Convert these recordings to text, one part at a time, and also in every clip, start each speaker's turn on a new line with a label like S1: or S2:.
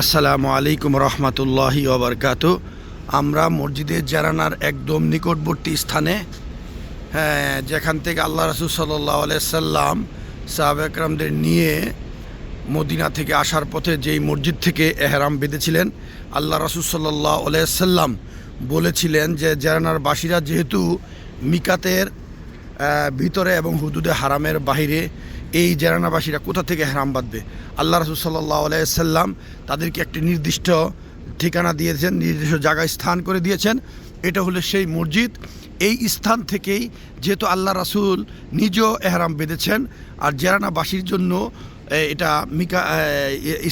S1: আসসালামু আলাইকুম রহমতুল্লাহি ওবরকাত আমরা মসজিদে জারানার একদম নিকটবর্তী স্থানে হ্যাঁ যেখান থেকে আল্লাহ রসুল সাল্লাহ সাল্লাম সাহাব একরামদের নিয়ে মদিনা থেকে আসার পথে যেই মসজিদ থেকে এহরাম বেঁধেছিলেন, আল্লাহ রসুল সাল্লাহ সাল্লাম বলেছিলেন যে জারানার বাসীরা যেহেতু মিকাতের ভিতরে এবং হুদুদে হারামের বাহিরে এই জেরানাবাসীরা কোথা থেকে হারাম বাঁধবে? আল্লাহ রসুল সাল্লাহ আলাইসাল্লাম তাদেরকে একটি নির্দিষ্ট ঠিকানা দিয়েছেন, নির্দিষ্ট জায়গায় স্থান করে দিয়েছেন। এটা হলো সেই মসজিদ। এই স্থান থেকেই যেহেতু আল্লাহ রাসুল নিজেও এহরাম বেঁধেছেন আর জেরানাবাসীর জন্য এটা মিকা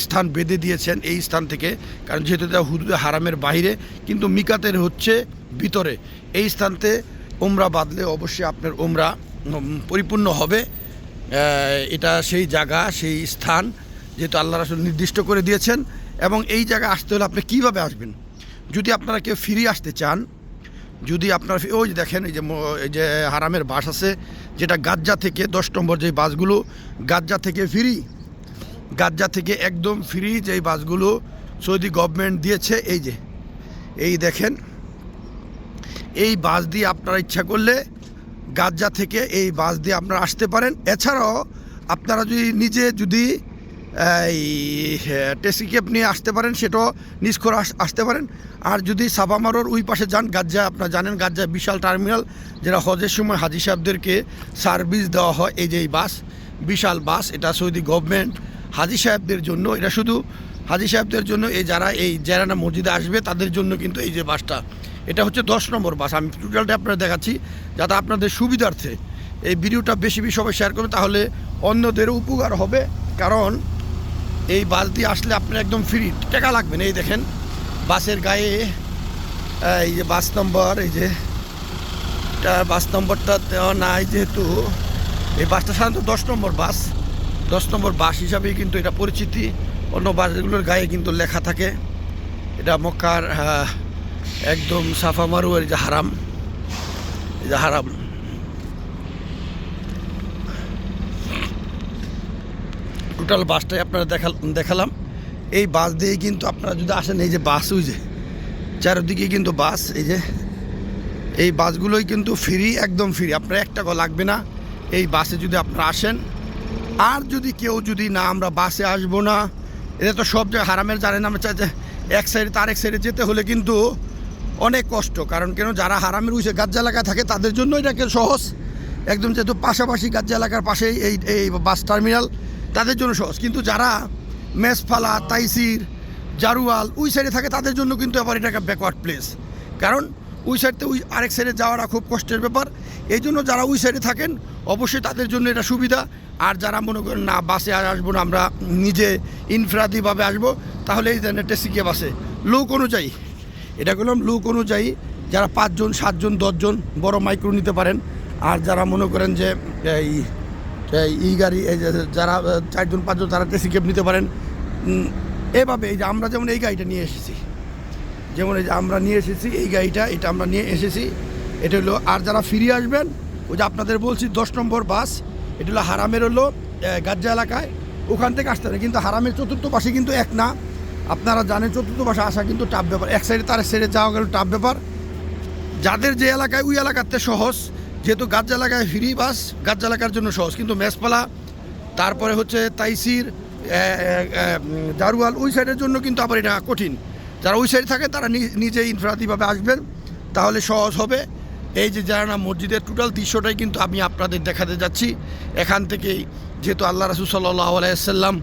S1: স্থান বেঁধে দিয়েছেন এই স্থান থেকে। কারণ যেহেতু এটা হুদুদে হারামের বাইরে, কিন্তু মিকাতের হচ্ছে ভিতরে। এই স্থানতে ওমরা বাঁধলে অবশ্যই আপনার ওমরা পরিপূর্ণ হবে। এটা সেই জায়গা, সেই স্থান যেহেতু আল্লাহ রাসুল নির্দিষ্ট করে দিয়েছেন এবং এই জায়গায় আসতে হলে আপনি কীভাবে আসবেন? যদি আপনারা কেউ ফিরে আসতে চান, যদি আপনার ওই যে দেখেন, এই যে এই যে হারামের বাস আছে, যেটা গাজ্জা থেকে, দশ নম্বর যে বাসগুলো, গাজ্জা থেকে ফ্রি, গাজ্জা থেকে একদম ফ্রি যেই বাসগুলো সৌদি গভর্নমেন্ট দিয়েছে, এই যে, এই দেখেন, এই বাস দিয়ে আপনারা ইচ্ছা করলে গাজ্জা থেকে এই বাস দিয়ে আপনারা আসতে পারেন। এছাড়াও আপনারা যদি নিজে যদি, এই টেসি ক্যাব নিয়ে আসতে পারেন, সেটাও নিজ করে আসতে পারেন। আর যদি সাবামারোর ওই পাশে যান, গাজ্জা, আপনারা জানেন গাজ্জা বিশাল টার্মিনাল, যেটা হজের সময় হাজি সাহেবদেরকে সার্ভিস দেওয়া হয়। এই যে এই বাস, বিশাল বাস, এটা সৌদি গভর্নমেন্ট হাজি সাহেবদের জন্য। এটা শুধু হাজি সাহেবদের জন্য, এই যারা এই জেরানা মসজিদে আসবে, তাদের জন্য কিন্তু এই যে বাসটা। এটা হচ্ছে দশ নম্বর বাস। আমি টোটালটা আপনারা দেখাচ্ছি, যাতে আপনাদের সুবিধার্থে এই ভিডিওটা বেশি বেশি সবাই শেয়ার করবে, তাহলে অন্যদেরও উপকার হবে, কারণ এই বাস দিয়ে আসলে আপনার একদম ফ্রি টাকা লাগবে না, এই দেখেন, বাসের গায়ে এই যে বাস নম্বর, এই যে বাস নম্বরটা দেওয়া নাই যেহেতু, এই বাসটা সাধারণত দশ নম্বর বাস। দশ নম্বর বাস হিসাবেই কিন্তু এটা পরিচিতি, অন্য বাসগুলোর গায়ে কিন্তু লেখা থাকে। এটা মক্কার একদম সাফা মারুয়ার যে হারাম। যে হারাম। টোটাল বাসটাই আপনারা দেখাল, দেখালাম। এই বাস দিয়েই কিন্তু আপনারা যদি আসেন, এই যে বাস ওই যে চারিদিকে কিন্তু বাস এই যে এই বাসগুলোই কিন্তু ফ্রি একদম ফ্রি আপনার এক টাকা লাগবে না। এই বাসে যদি আপনারা আসেন, আর যদি কেউ যদি না, আমরা বাসে আসব না এটা তো সব জায়গায় হারামের জানেন আমরা চাই যে এক সাইডে তার এক সাইডে যেতে হলে কিন্তু অনেক কষ্ট, কারণ কেন যারা হারামের উইসে গাজ্জা এলাকায় থাকে, তাদের জন্য এটাকে সহজ। একদম যেহেতু পাশাপাশি গাজ্জা এলাকার পাশেই এই এই বাস টার্মিনাল, তাদের জন্য সহজ। কিন্তু যারা মেসফালা, তাইসির, জারুয়াল ওই সাইডে থাকে, তাদের জন্য কিন্তু আবার এটা একটা ব্যাকওয়ার্ড প্লেস কারণ ওই সাইডতে ওই আরেক সাইডে যাওয়াটা খুব কষ্টের ব্যাপার। এই জন্য যারা ওই সাইডে থাকেন, অবশ্যই তাদের জন্য এটা সুবিধা। আর যারা মনে করেন, না, বাসে আর আসব না, আমরা নিজে ইনফ্রাদিভাবে আসব, তাহলে এই ধরনের টেসিকে বাসে লোক অনুযায়ী এটা করলাম লুক অনুযায়ী যারা পাঁচজন, সাতজন, দশজন বড় মাইক্রো নিতে পারেন। আর যারা মনে করেন যে, এই ই গাড়ি যারা চারজন, পাঁচজন তারা টেসি ক্যাব নিতে পারেন। এভাবে এই যে আমরা যেমন এই গাড়িটা নিয়ে এসেছি, যেমন এই যে আমরা নিয়ে এসেছি, এই গাড়িটা, এটা আমরা নিয়ে এসেছি, এটা হলো, আর যারা ফিরে আসবেন, ওই যে আপনাদের বলছি দশ নম্বর বাস, এটা হলো হারামের হলো গাজ্জা এলাকায়, ওখান থেকে আসতে হবে। কিন্তু হারামের চতুর্থ পাশে কিন্তু এক না। আপনারা জানেন চতুর্থ পাশে আসা কিন্তু টাফ ব্যাপার। এক সাইডে তার সাইডে যাওয়া গেল টাফ ব্যাপার। যাদের যে এলাকায় ওই এলাকাতে সহজ, যেহেতু গাছ এলাকায় ফ্রি বাস গাজ্জা এলাকার জন্য সহজ। কিন্তু মেসপালা, তারপরে হচ্ছে তাইসির দারুয়াল, ওই সাইডের জন্য কিন্তু আবার এটা কঠিন। যারা ওই সাইডে থাকে, তারা নিজে ইনফ্রাতিভাবে আসবেন। তাহলে সহজ হবে। এই যে যারা মসজিদের টোটাল দৃশ্যটাই কিন্তু আমি আপনাদের দেখাতে যাচ্ছি। এখান থেকেই যেহেতু আল্লাহ রাসুল সাল্লাহ আলাইসাল্লাম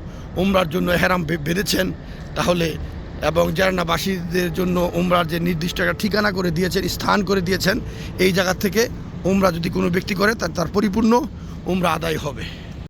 S1: উমরার জন্য হেরাম বেঁধেছেন তাহলে এবং জারানাবাসীদের জন্য উমরার যে নির্দিষ্ট একটা ঠিকানা করে দিয়েছেন, স্থান করে দিয়েছেন, এই জায়গা থেকে উমরা যদি কোনো ব্যক্তি করে, তার তার পরিপূর্ণ উমরা আদায় হবে।